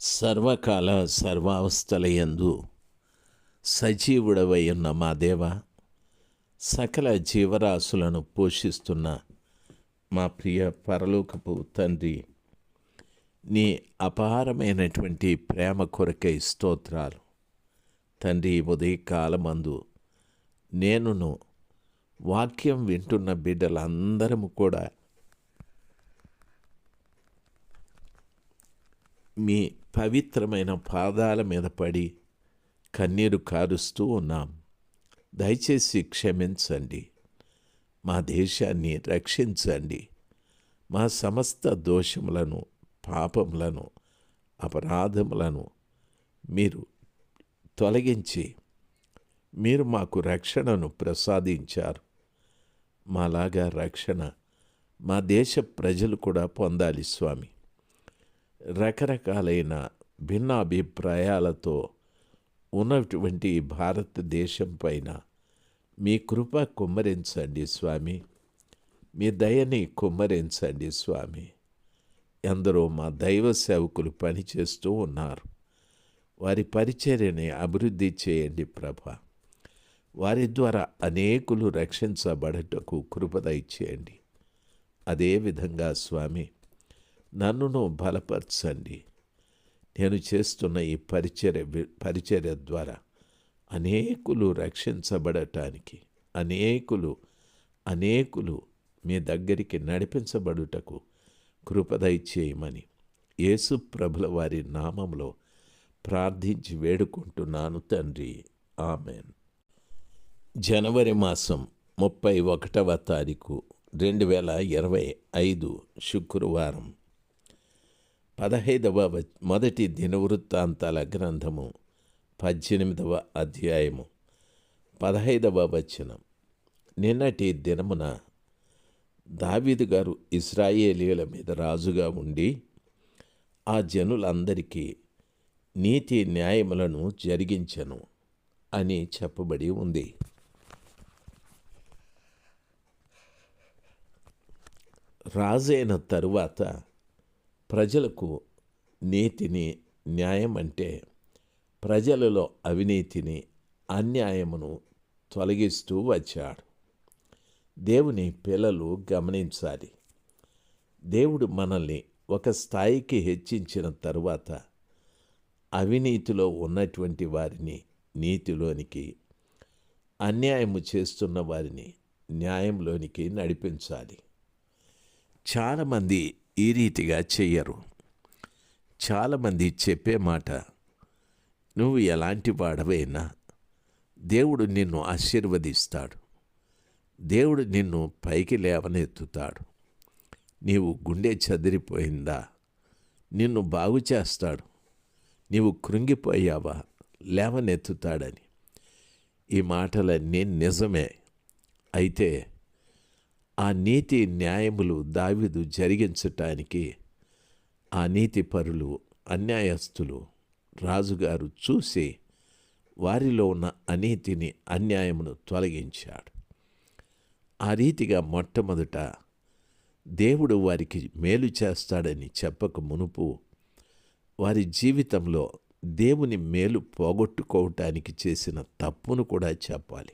సర్వకాల సర్వావస్థలయందు సజీవుడవై ఉన్న మా దేవ సకల జీవరాశులను పోషిస్తున్న మా ప్రియ పరలోకపు తండ్రి నీ అపారమైనటువంటి ప్రేమ కొరకై స్తోత్రాలు. తండ్రి ఉదయకాలమందు నేనును వాక్యం వింటున్న బిడ్డలందరము కూడా మీ పవిత్రమైన పాదాల మీద పడి కన్నీరు కారుస్తూ ఉన్నాం. దయచేసి క్షమించండి. మా దేశాన్ని రక్షించండి. మా సమస్త దోషములను పాపములను అపరాధములను మీరు తొలగించి మీరు మాకు రక్షణను ప్రసాదించారు. మాలాగా రక్షణ మా దేశ ప్రజలు కూడా పొందాలి స్వామి. రకరకాలైన భిన్నాభిప్రాయాలతో ఉన్నటువంటి భారతదేశం పైన మీ కృప కుమ్మరించండి స్వామి. మీ దయని కుమ్మరించండి స్వామి. ఎందరో మా దైవ సేవకులు పనిచేస్తూ ఉన్నారు. వారి పరిచర్యని అభివృద్ధి చేయండి ప్రభ. వారి ద్వారా అనేకులు రక్షించబడటకు కృపదయ చేయండి అదేవిధంగా స్వామి నన్నును బలపరచండి. నేను చేస్తున్న ఈ పరిచర్య పరిచర్య ద్వారా అనేకులు రక్షించబడటానికి అనేకులు అనేకులు మీ దగ్గరికి నడిపించబడుటకు కృపదయ చేయమని యేసు ప్రభుల వారి నామంలో ప్రార్థించి వేడుకుంటున్నాను తండ్రి. ఆమెన్. జనవరి మాసం ముప్పై ఒకటవ తారీఖు రెండు వేల ఇరవై ఐదు శుక్రవారం. పదహైదవ మొదటి దినవృత్తాంతాల గ్రంథము పద్దెనిమిదవ అధ్యాయము పదహైదవ వచనం. నిన్నటి దినమున దావీదు గారు ఇస్రాయేలీల మీద రాజుగా ఉండి ఆ జనులందరికీ నీతి న్యాయములను జరిగించను అని చెప్పబడి ఉంది. రాజైన తరువాత ప్రజలకు నీతిని న్యాయం అంటే ప్రజలలో అవినీతిని అన్యాయమును తొలగిస్తూ వచ్చాడు. దేవుని పిల్లలు గమనించాలి. దేవుడు మనల్ని ఒక స్థాయికి హెచ్చించిన తరువాత అవినీతిలో ఉన్నటువంటి వారిని నీతిలోనికి అన్యాయము చేస్తున్న వారిని న్యాయంలోనికి నడిపించాలి. చాలామంది ఈ రీతిగా చెయ్యరు. చాలామంది చెప్పే మాట నువ్వు ఎలాంటి వాడవైనా దేవుడు నిన్ను ఆశీర్వదిస్తాడు. దేవుడు నిన్ను పైకి లేవనెత్తుతాడు. నీవు గుండె చదిరిపోయిందా? నిన్ను బాగు చేస్తాడు. నీవు కృంగిపోయావా? లేవనెత్తుతాడని. ఈ మాటలన్నీ నిజమే. అయితే ఆ నీతి న్యాయములు దావిదు జరిగించటానికి ఆ నీతి పరులు అన్యాయస్తులు రాజుగారు చూసి వారిలో ఉన్న అనీతిని అన్యాయమును తొలగించాడు. ఆ రీతిగా మొట్టమొదట దేవుడు వారికి మేలు చేస్తాడని చెప్పక మునుపు వారి జీవితంలో దేవుని మేలు పోగొట్టుకోవటానికి చేసిన తప్పును కూడా చెప్పాలి.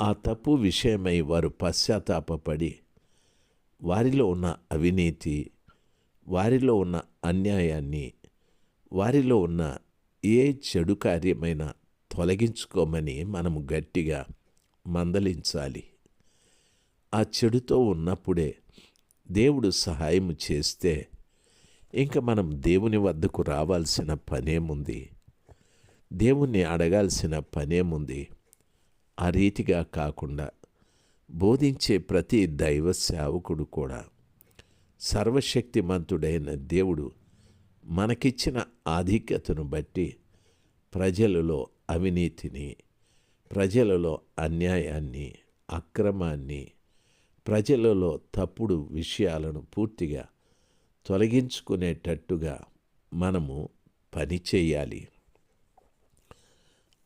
ఆ తప్పు విషయమై వారు పశ్చాత్తాపపడి వారిలో ఉన్న అవినీతి వారిలో ఉన్న అన్యాయాన్ని వారిలో ఉన్న ఏ చెడు కార్యమైనా తొలగించుకోమని మనము గట్టిగా మందలించాలి. ఆ చెడుతో ఉన్నప్పుడే దేవుడు సహాయం చేస్తే ఇంకా మనం దేవుని వద్దకు రావాల్సిన పనేముంది? దేవుణ్ణి అడగాల్సిన పనేముంది? ఆ రీతిగా కాకుండా బోధించే ప్రతి దైవ సేవకుడు కూడా సర్వశక్తిమంతుడైన దేవుడు మనకిచ్చిన ఆధిక్యతను బట్టి ప్రజలలో అవినీతిని ప్రజలలో అన్యాయాన్ని అక్రమాన్ని ప్రజలలో తప్పుడు విషయాలను పూర్తిగా తొలగించుకునేటట్టుగా మనము పని చేయాలి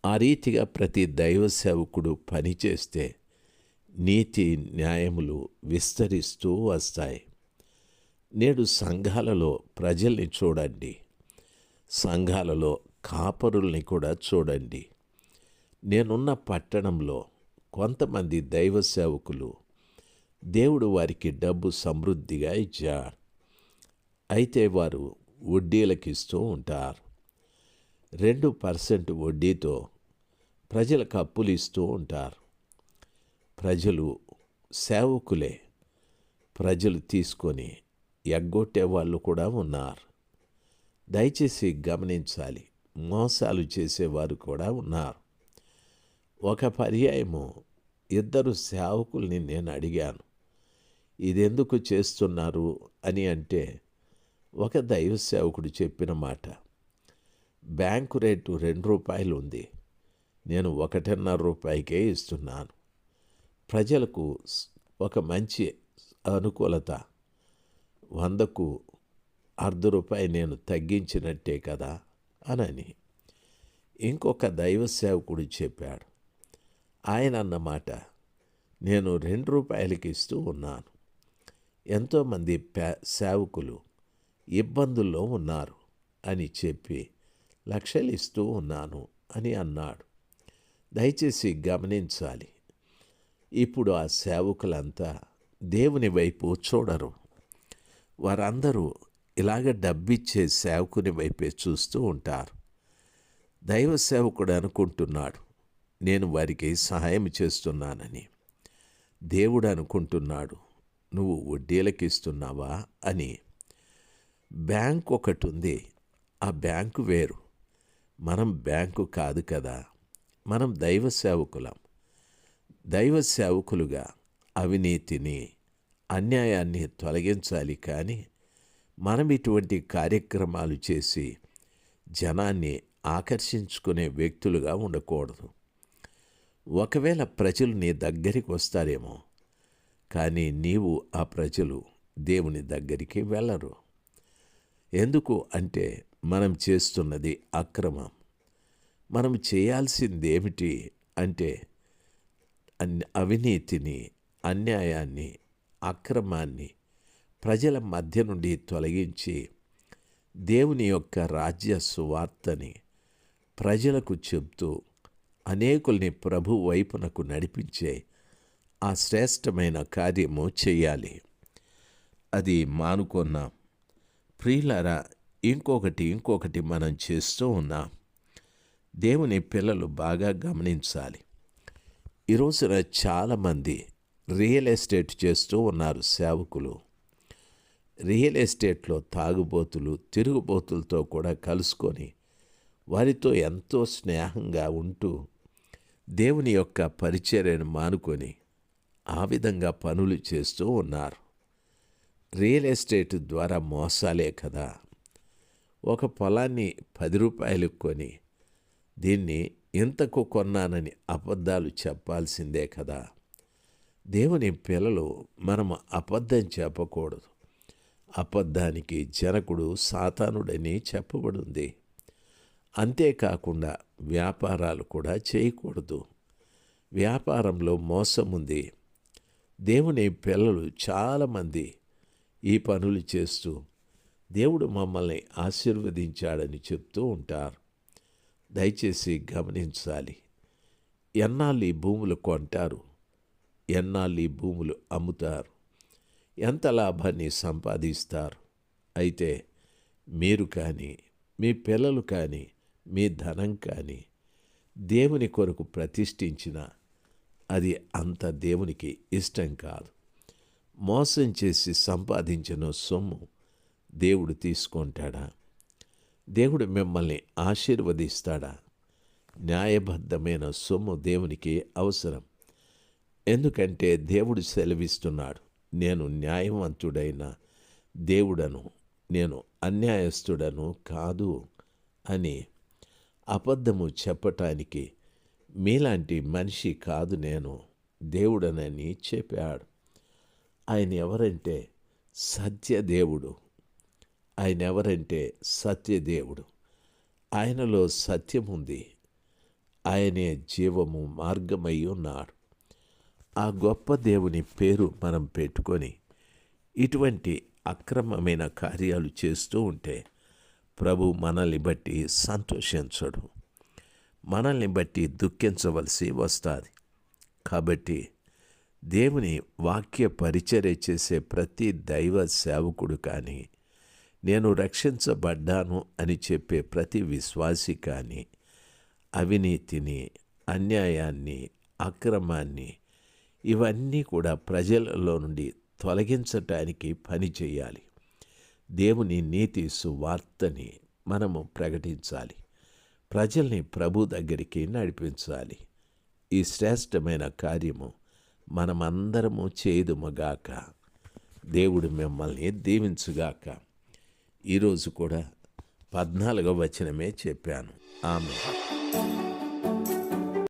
ఆ రీతిగా ప్రతి దైవ సేవకుడు పనిచేస్తే నీతి న్యాయములు విస్తరిస్తూ వస్తాయి. నేడు సంఘాలలో ప్రజల్ని చూడండి. సంఘాలలో కాపరుల్ని కూడా చూడండి. నేనున్న పట్టణంలో కొంతమంది దైవ సేవకులు దేవుడు వారికి డబ్బు సమృద్ధిగా ఇచ్చారు. అయితే వారు వడ్డీలకు ఇస్తూ ఉంటారు. రెండు పర్సెంట్ వడ్డీతో ప్రజలకు అప్పులు ఇస్తూ ఉంటారు. ప్రజలు సేవకులే. ప్రజలు తీసుకొని ఎగ్గొట్టే వాళ్ళు కూడా ఉన్నారు. దయచేసి గమనించాలి. మోసాలు చేసేవారు కూడా ఉన్నారు. ఒక పర్యాయము ఇద్దరు సేవకుల్ని నేను అడిగాను. ఇదెందుకు చేస్తున్నారు? అని అంటే ఒక దైవ సేవకుడు చెప్పిన మాట. బ్యాంకు రేటు రెండు రూపాయలు ఉంది నేను ఒకటిన్నర రూపాయికే ఇస్తున్నాను. ప్రజలకు ఒక మంచి అనుకూలత. వందకు అర్ధ రూపాయి నేను తగ్గించినట్టే కదా అనని ఇంకొక దైవ సేవకుడు చెప్పాడు. ఆయన అన్నమాట నేను రెండు రూపాయలకి ఇస్తూ ఉన్నాను. ఎంతోమంది పే సేవకులు ఇబ్బందుల్లో ఉన్నారు అని చెప్పి లక్షలు ఇస్తూ ఉన్నాను అని అన్నాడు. దయచేసి గమనించాలి. ఇప్పుడు ఆ సేవకులంతా దేవుని వైపు చూడరు. వారందరూ ఇలాగ డబ్బిచ్చే సేవకుని వైపే చూస్తూ ఉంటారు. దైవ సేవకుడు అనుకుంటున్నాడు నేను వారికి సహాయం చేస్తున్నానని. దేవుడు అనుకుంటున్నాడు నువ్వు వడ్డీలకు ఇస్తున్నావా అని. బ్యాంక్ ఒకటి ఉంది ఆ బ్యాంకు వేరు. మనం బ్యాంకు కాదు కదా. మనం దైవ సేవకులం. దైవ సేవకులుగా అవినీతిని అన్యాయాన్ని తొలగించాలి కానీ మనం ఇటువంటి కార్యక్రమాలు చేసి జనాన్ని ఆకర్షించుకునే వ్యక్తులుగా ఉండకూడదు. ఒకవేళ ప్రజలు నీ దగ్గరికి వస్తారేమో కానీ నీవు ఆ ప్రజలు దేవుని దగ్గరికి వెళ్ళరు. ఎందుకు అంటే మనం చేస్తున్నది అక్రమం. మనం చేయాల్సింది ఏమిటి అంటే అవినీతిని అన్యాయాన్ని అక్రమాన్ని ప్రజల మధ్య నుండి తొలగించి దేవుని యొక్క రాజ్య సువార్తని ప్రజలకు చెబుతూ అనేకుల్ని ప్రభు వైపునకు నడిపించే ఆ శ్రేష్టమైన కార్యము చేయాలి. అది మానుకున్నాం ప్రియులరా ఇంకొకటి ఇంకొకటి మనం చేస్తూ ఉన్నాం. దేవుని పిల్లలు బాగా గమనించాలి. ఈరోజున చాలామంది రియల్ ఎస్టేట్ చేస్తూ ఉన్నారు సేవకులు. రియల్ ఎస్టేట్లో తాగుబోతులు తిరుగుబోతులతో కూడా కలుసుకొని వారితో ఎంతో స్నేహంగా ఉంటూ దేవుని యొక్క పరిచర్యను మానుకొని ఆ విధంగా పనులు చేస్తూ ఉన్నారు. రియల్ ఎస్టేట్ ద్వారా మోసాలే కదా. ఒక పొలాన్ని పది రూపాయలకు కొని దీన్ని ఇంతకు కొన్నానని అబద్ధాలు చెప్పాల్సిందే కదా. దేవుని పిల్లలు మనం అబద్ధం చెప్పకూడదు. అబద్ధానికి జనకుడు సాతానుడని చెప్పబడింది. అంతేకాకుండా వ్యాపారాలు కూడా చేయకూడదు. వ్యాపారంలో మోసం ఉంది. దేవుని పిల్లలు చాలామంది ఈ పనులు చేస్తూ దేవుడు మమ్మల్ని ఆశీర్వదించాడని చెప్తూ ఉంటారు. దయచేసి గమనించాలి. ఎన్నాళ్ళు ఈ భూములు కొంటారు? ఎన్నాళ్ళు ఈ భూములు అమ్ముతారు? ఎంత లాభాన్ని సంపాదిస్తారు? అయితే మీరు కానీ మీ పిల్లలు కానీ మీ ధనం కానీ దేవుని కొరకు ప్రతిష్ఠించిన అది అంత దేవునికి ఇష్టం కాదు. మోసం చేసి సంపాదించిన సొమ్ము దేవుడు తీసుకుంటాడా? దేవుడు మిమ్మల్ని ఆశీర్వదిస్తాడా? న్యాయబద్ధమైన సొమ్ము దేవునికి అవసరం. ఎందుకంటే దేవుడు సెలవిస్తున్నాడు నేను న్యాయవంతుడైన దేవుడను నేను అన్యాయస్తుడను కాదు అని అబద్ధము చెప్పటానికి మీలాంటి మనిషి కాదు నేను దేవుడనని చెప్పాడు. ఆయన ఎవరంటే సత్యదేవుడు. ఆయన ఎవరంటే సత్యదేవుడు. ఆయనలో సత్యం ఉంది ఆయనే జీవము మార్గమై ఉన్నాడు. ఆ గొప్ప దేవుని పేరు మనం పెట్టుకొని ఇటువంటి అక్రమమైన కార్యాలు చేస్తూ ఉంటే ప్రభు మనల్ని బట్టి సంతోషించడు. మనల్ని బట్టి దుఃఖించవలసి వస్తుంది. కాబట్టి దేవుని వాక్య పరిచర్య చేసే ప్రతి దైవ సేవకుడు కానీ నేను రక్షించబడ్డాను అని చెప్పే ప్రతి విశ్వాసి కానీ అవినీతిని అన్యాయాన్ని అక్రమాన్ని ఇవన్నీ కూడా ప్రజలలో నుండి తొలగించటానికి పని చేయాలి. దేవుని నీతి సువార్తని మనము ప్రకటించాలి. ప్రజల్ని ప్రభు దగ్గరికి నడిపించాలి. ఈ శ్రేష్టమైన కార్యము మనమందరము చేదుమగాక దేవుడు మిమ్మల్ని దీవించుగాక. ఈరోజు కూడా పద్నాలుగో వచనమే చెప్పాను. ఆమె